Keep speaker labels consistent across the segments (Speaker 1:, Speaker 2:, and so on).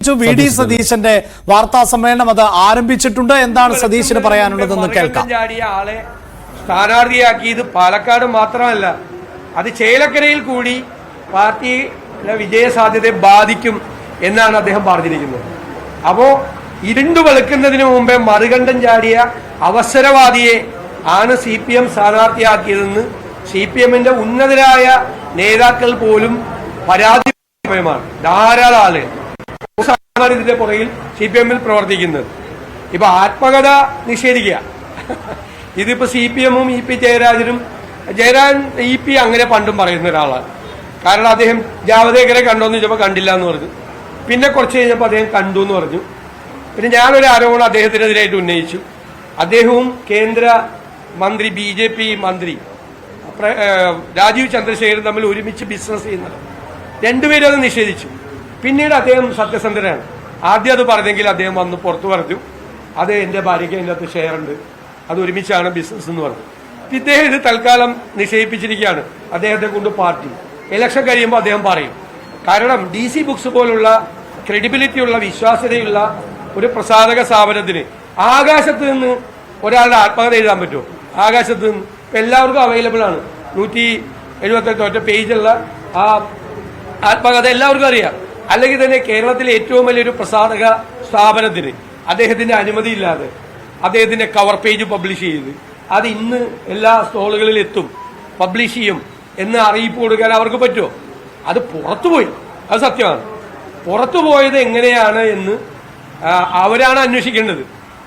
Speaker 1: V D സതീശന്റെ വാർത്താ സമ്മേളനം അത് ആരംഭിച്ചിട്ടുണ്ട് എന്താണ് സതീശന് പറയാനുള്ളതെന്ന് കേൾക്കാം.
Speaker 2: ചാടിയ ആളെ സ്ഥാനാർത്ഥിയാക്കിയത് പാലക്കാട് മാത്രമല്ല അത് ചേലക്കരയിൽ കൂടി പാർട്ടി വിജയ സാധ്യതയെ ബാധിക്കും എന്നാണ് അദ്ദേഹം പറഞ്ഞിരിക്കുന്നത്. അപ്പോ ഇരുണ്ടു വെളുക്കുന്നതിന് മുമ്പേ മറുകണ്ഠം ചാടിയ അവസരവാദിയെ ആണ് സി പി എം സ്ഥാനാർത്ഥിയാക്കിയതെന്ന് സി പി എമ്മിന്റെ ഉന്നതരായ നേതാക്കൾ പോലും പരാതി ധാരാളം ആളുകൾ. ആണ് ഇതിന്റെ പുറകിൽ സി പി എമ്മിൽ പ്രവർത്തിക്കുന്നത്. ഇപ്പൊ ആത്മകഥ നിഷേധിക്കുക. ഇതിപ്പോ സി പി എമ്മും ഇ പി ജയരാജനും ജയരാജൻ ഇ പി അങ്ങനെ പണ്ടും പറയുന്ന ഒരാളാണ്. കാരണം അദ്ദേഹം ജാവദേക്കറെ കണ്ടോന്ന് ചോദിച്ചപ്പോൾ കണ്ടില്ല എന്ന് പറഞ്ഞു. പിന്നെ കുറച്ച് കഴിഞ്ഞപ്പോൾ അദ്ദേഹം കണ്ടു എന്ന് പറഞ്ഞു. പിന്നെ ഞാനൊരു ആരോപണം അദ്ദേഹത്തിനെതിരായിട്ട് ഉന്നയിച്ചു. അദ്ദേഹവും കേന്ദ്ര മന്ത്രി ബി ജെ പി മന്ത്രി രാജീവ് ചന്ദ്രശേഖരൻ തമ്മിൽ ഒരുമിച്ച് ബിസിനസ് ചെയ്യുന്നത് രണ്ടുപേരും അത് നിഷേധിച്ചു. പിന്നീട് അദ്ദേഹം സത്യസന്ധനാണ്. ആദ്യം അത് പറഞ്ഞെങ്കിൽ അദ്ദേഹം വന്ന് പുറത്തു പറഞ്ഞു അത് എന്റെ ഭാര്യയ്ക്ക് അതിന്റെ അകത്ത് ഷെയർ ഉണ്ട്. അത് ഒരുമിച്ചാണ് ബിസിനസ് എന്ന് പറഞ്ഞു. ഇദ്ദേഹം ഇത് തൽക്കാലം നിഷേധിപ്പിച്ചിരിക്കുകയാണ് അദ്ദേഹത്തെ കൊണ്ട് പാർട്ടി ഇലക്ഷൻ കഴിയുമ്പോൾ അദ്ദേഹം പറയും. കാരണം ഡി സി ബുക്സ് പോലുള്ള ക്രെഡിബിലിറ്റി ഉള്ള വിശ്വാസ്യതയുള്ള ഒരു പ്രസാധക സ്ഥാപനത്തിന് ആകാശത്ത് നിന്ന് ഒരാളുടെ ആത്മകഥ എഴുതാൻ പറ്റുമോ? ആകാശത്ത് നിന്ന് എല്ലാവർക്കും അവൈലബിൾ ആണ്. നൂറ്റി എഴുപത്തെട്ട് ഒറ്റ പേജുള്ള ആ ആത്മകഥ എല്ലാവർക്കും അറിയാം. അല്ലെങ്കിൽ തന്നെ കേരളത്തിലെ ഏറ്റവും വലിയൊരു പ്രസാധക സ്ഥാപനത്തിന് അദ്ദേഹത്തിന്റെ അനുമതിയില്ലാതെ അദ്ദേഹത്തിന്റെ കവർ പേജ് പബ്ലിഷ് ചെയ്ത് അത് ഇന്ന് എല്ലാ സ്റ്റോളുകളിൽ എത്തും പബ്ലിഷ് ചെയ്യും എന്ന് അറിയിപ്പ് കൊടുക്കാൻ അവർക്ക് പറ്റുമോ? അത് പുറത്തുപോയി. അത് സത്യമാണ്. പുറത്തു പോയത് എങ്ങനെയാണ് എന്ന് അവരാണ് അന്വേഷിക്കേണ്ടത്.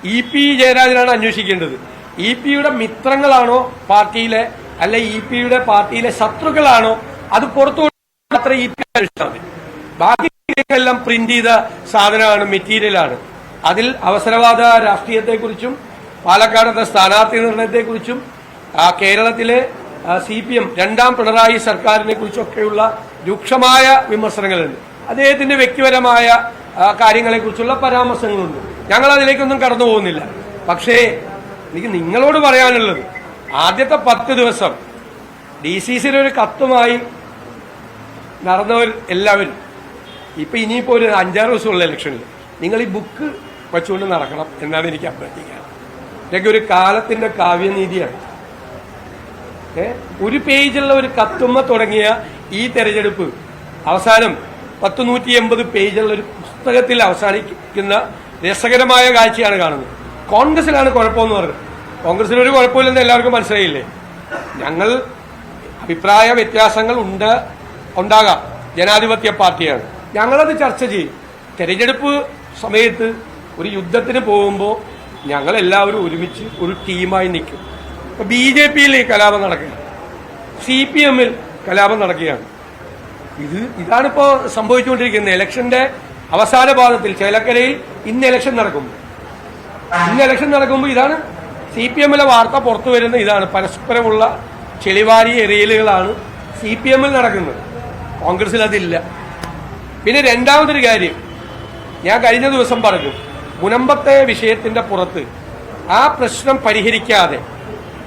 Speaker 2: ഇ പി ജയരാജനാണ് അന്വേഷിക്കേണ്ടത്. ഇ പിയുടെ മിത്രങ്ങളാണോ പാർട്ടിയിലെ അല്ലെ ഇ പിയുടെ പാർട്ടിയിലെ ശത്രുക്കളാണോ? അത് പുറത്തു അത്ര ഇ പി അന്വേഷിച്ചാൽ മതി. ബാക്കി എല്ലാം പ്രിന്റ് ചെയ്ത സാധനമാണ് മെറ്റീരിയലാണ് അതിൽ അവസരവാദ രാഷ്ട്രീയത്തെക്കുറിച്ചും പാലക്കാടത്തെ സ്ഥാനാർത്ഥി നിർണയത്തെക്കുറിച്ചും കേരളത്തിലെ സി പി എം രണ്ടാം പിണറായി സർക്കാരിനെ കുറിച്ചൊക്കെയുള്ള രൂക്ഷമായ വിമർശനങ്ങളുണ്ട്. അദ്ദേഹത്തിന്റെ വ്യക്തിപരമായ കാര്യങ്ങളെക്കുറിച്ചുള്ള പരാമർശങ്ങളുണ്ട്. ഞങ്ങൾ അതിലേക്കൊന്നും കടന്നു പോകുന്നില്ല പക്ഷേ എനിക്ക് നിങ്ങളോട് പറയാനുള്ളത് ആദ്യത്തെ പത്ത് ദിവസം ഡി സി സിയിലൊരു കത്തുമായി നടന്നവർ എല്ലാവരും ഇപ്പൊ ഇനിയിപ്പോ ഒരു അഞ്ചാറ് ദിവസമുള്ള ഇലക്ഷനിൽ നിങ്ങൾ ഈ ബുക്ക് വെച്ചുകൊണ്ട് നടക്കണം എന്നാണ് എനിക്ക് അഭ്യർത്ഥിക്കുന്നത് ഇതൊക്കെ ഒരു കാലത്തിന്റെ കാവ്യനീതിയാണ്. ഏ? ഒരു പേജുള്ള ഒരു കത്തുമ്മ തുടങ്ങിയ ഈ തെരഞ്ഞെടുപ്പ് അവസാനം പത്ത് നൂറ്റി എൺപത് പേജുള്ള ഒരു പുസ്തകത്തിൽ അവസാനിക്കുന്ന രസകരമായ കാഴ്ചയാണ് കാണുന്നത്. കോൺഗ്രസിലാണ് കുഴപ്പമെന്ന് പറഞ്ഞത്. കോൺഗ്രസിന് ഒരു കുഴപ്പമില്ലെന്ന് എല്ലാവർക്കും മനസ്സിലായില്ലേ? ഞങ്ങൾ അഭിപ്രായ വ്യത്യാസങ്ങൾ ഉണ്ട് ഉണ്ടാകാം. ജനാധിപത്യ പാർട്ടിയാണ്. ഞങ്ങളത് ചർച്ച ചെയ്യും. തെരഞ്ഞെടുപ്പ് സമയത്ത് ഒരു യുദ്ധത്തിന് പോകുമ്പോൾ ഞങ്ങളെല്ലാവരും ഒരുമിച്ച് ഒരു ടീമായി നിൽക്കും. ഇപ്പോൾ ബി ജെ പിയിൽ കലാപം നടക്കുകയാണ്. സി പി എമ്മിൽ കലാപം നടക്കുകയാണ്. ഇത് ഇതാണിപ്പോൾ സംഭവിച്ചുകൊണ്ടിരിക്കുന്നത്. ഇലക്ഷന്റെ അവസാന പാദത്തിൽ ചേലക്കരയിൽ ഇന്ന് ഇലക്ഷൻ നടക്കുമ്പോൾ ഇന്ന് ഇലക്ഷൻ നടക്കുമ്പോൾ ഇതാണ് സി പി എമ്മിലെ വാർത്ത പുറത്തു വരുന്ന ഇതാണ്. പരസ്പരമുള്ള ചെളിവാരി എറിയലുകളാണ് സി പി എമ്മിൽ നടക്കുന്നത്. കോൺഗ്രസിൽ അതില്ല പിന്നെ രണ്ടാമതൊരു കാര്യം. ഞാൻ കഴിഞ്ഞ ദിവസം പറഞ്ഞു മുനമ്പത്തെ വിഷയത്തിന്റെ പുറത്ത് ആ പ്രശ്നം പരിഹരിക്കാതെ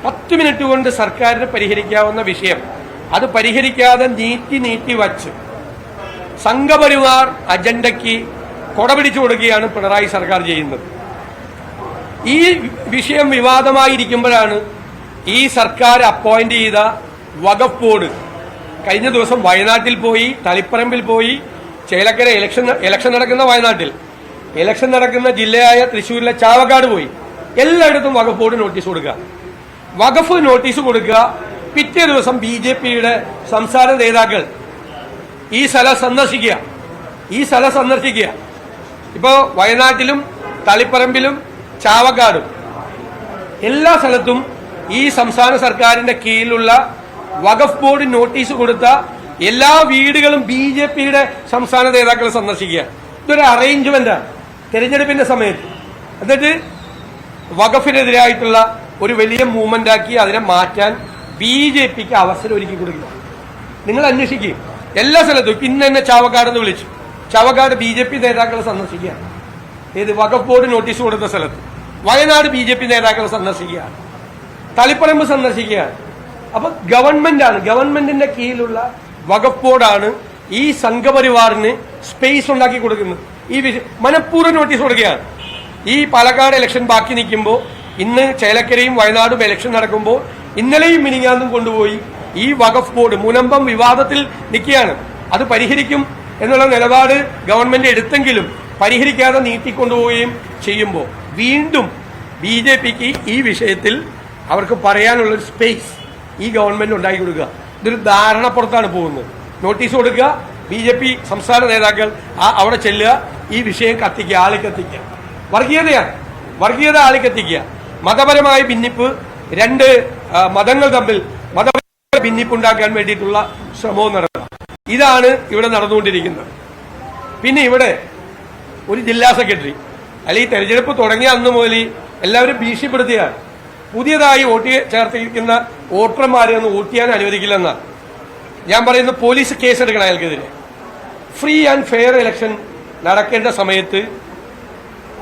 Speaker 2: പത്ത് മിനിറ്റ് കൊണ്ട് സർക്കാരിന് പരിഹരിക്കാവുന്ന വിഷയം അത് പരിഹരിക്കാതെ നീട്ടി നീട്ടി വച്ച് സംഘപരിവാർ അജണ്ടയ്ക്ക് കൊടപിടിച്ചു കൊടുക്കുകയാണ് പിണറായി സർക്കാർ ചെയ്യുന്നത്. ഈ വിഷയം വിവാദമായിരിക്കുമ്പോഴാണ് ഈ സർക്കാർ അപ്പോയിന്റ് ചെയ്ത വകഫ് ബോർഡ് കഴിഞ്ഞ ദിവസം വയനാട്ടിൽ പോയി തളിപ്പറമ്പിൽ പോയി ചേലക്കര ഇലക്ഷൻ ഇലക്ഷൻ നടക്കുന്ന വയനാട്ടിൽ. ഇലക്ഷൻ നടക്കുന്ന ജില്ലയായ തൃശ്ശൂരിലെ ചാവക്കാട് പോയി. എല്ലായിടത്തും ബോർഡ് നോട്ടീസ് കൊടുക്കുക. വഖഫ് നോട്ടീസ് കൊടുക്കുക. പിറ്റേ ദിവസം ബി ജെ പിയുടെ സംസ്ഥാന നേതാക്കൾ ഈ സ്ഥലം സന്ദർശിക്കുക. ഈ സ്ഥലം സന്ദർശിക്കുക. ഇപ്പോ വയനാട്ടിലും തളിപ്പറമ്പിലും ചാവക്കാടും എല്ലാ സ്ഥലത്തും ഈ സംസ്ഥാന സർക്കാരിന്റെ കീഴിലുള്ള വഖഫ് ബോർഡ് നോട്ടീസ് കൊടുത്ത എല്ലാ വീടുകളും ബി ജെ പിയുടെ സംസ്ഥാന നേതാക്കളെ സന്ദർശിക്കുക. ഇതൊരു അറേഞ്ച്മെന്റാണ് തെരഞ്ഞെടുപ്പിന്റെ സമയത്ത്. എന്നിട്ട് വഖഫിനെതിരായിട്ടുള്ള ഒരു വലിയ മൂവ്മെന്റ് ആക്കി അതിനെ മാറ്റാൻ ബി ജെ പിക്ക് അവസരം ഒരുക്കി കൊടുക്കുക. നിങ്ങൾ അന്വേഷിക്കുകയും എല്ലാ സ്ഥലത്തും ഇന്ന് തന്നെ ചാവക്കാട് എന്ന് വിളിച്ചു. ചാവക്കാട് ബി ജെ പി നേതാക്കളെ സന്ദർശിക്കുകയാണ് ഏത് വഖഫ് ബോർഡ് നോട്ടീസ് കൊടുത്ത സ്ഥലത്ത്. വയനാട് ബി ജെ പി നേതാക്കളെ സന്ദർശിക്കുകയാണ് തളിപ്പറമ്പ് സന്ദർശിക്കുകയാണ് അപ്പൊ ഗവൺമെന്റാണ് ഗവൺമെന്റിന്റെ കീഴിലുള്ള ബോർഡാണ് ഈ സംഘപരിവാറിന് സ്പേസ് ഉണ്ടാക്കി കൊടുക്കുന്നത്. ഈ മനഃപൂർവം നോട്ടീസ് കൊടുക്കുകയാണ്. ഈ പാലക്കാട് ഇലക്ഷൻ ബാക്കി നിൽക്കുമ്പോൾ ഇന്ന് ചേലക്കരയും വയനാടും ഇലക്ഷൻ നടക്കുമ്പോൾ ഇന്നലെയും മിനിങ്ങാന്നും കൊണ്ടുപോയി ഈ വഖഫ് ബോർഡ് മുനമ്പം വിവാദത്തിൽ നിൽക്കുകയാണ്. അത് പരിഹരിക്കും എന്നുള്ള നിലപാട് ഗവൺമെന്റ് എടുത്തെങ്കിലും പരിഹരിക്കാതെ നീട്ടിക്കൊണ്ടുപോവുകയും ചെയ്യുമ്പോൾ വീണ്ടും ബി ജെ പിക്ക് ഈ വിഷയത്തിൽ അവർക്ക് പറയാനുള്ള സ്പേസ് ഈ ഗവൺമെന്റ് ഉണ്ടാക്കി കൊടുക്കുക. ഇതൊരു ധാരണപ്പുറത്താണ് പോകുന്നത്. നോട്ടീസ് കൊടുക്കുക ബി ജെ പി സംസ്ഥാന നേതാക്കൾ ആ അവിടെ ചെല്ലുക ഈ വിഷയം കത്തിക്കുക ആളി കത്തിക്കുക. വർഗീയതയാണ്. വർഗീയത ആളി കത്തിക്കുക. മതപരമായ ഭിന്നിപ്പ് രണ്ട് മതങ്ങൾ തമ്മിൽ മതപരമായ ഭിന്നിപ്പ് ഉണ്ടാക്കാൻ വേണ്ടിയിട്ടുള്ള ശ്രമവും നടക്കുക. ഇതാണ് ഇവിടെ നടന്നുകൊണ്ടിരിക്കുന്നത്. പിന്നെ ഇവിടെ ഒരു ജില്ലാ സെക്രട്ടറി അല്ലെങ്കിൽ തെരഞ്ഞെടുപ്പ് തുടങ്ങിയ അന്ന് മുതൽ എല്ലാവരും ഭീഷണിപ്പെടുത്തിയാണ് പുതിയതായി വോട്ട് ചേർത്തിരിക്കുന്ന വോട്ടർമാരെ ഒന്ന് വോട്ട് ചെയ്യാൻ അനുവദിക്കില്ലെന്ന്. ഞാൻ പറയുന്ന പോലീസ് കേസെടുക്കണം അയാൾക്കെതിരെ. ഫ്രീ ആൻഡ് ഫെയർ ഇലക്ഷൻ നടക്കേണ്ട സമയത്ത്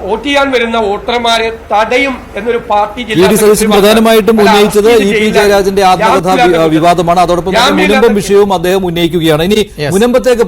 Speaker 2: വോട്ട് ചെയ്യാൻ വരുന്ന വോട്ടർമാരെ തടയും എന്നൊരു പാർട്ടി
Speaker 3: ജില്ലാ പ്രധാനമായിട്ടും ഉന്നയിച്ചത് ഇ പി ജയരാജന്റെ ആത്മകഥ വിവാദമാണ്. അതോടൊപ്പം മുനമ്പം വിഷയവും അദ്ദേഹം ഉന്നയിക്കുകയാണ്. ഇനി. മുനമ്പത്തേക്ക്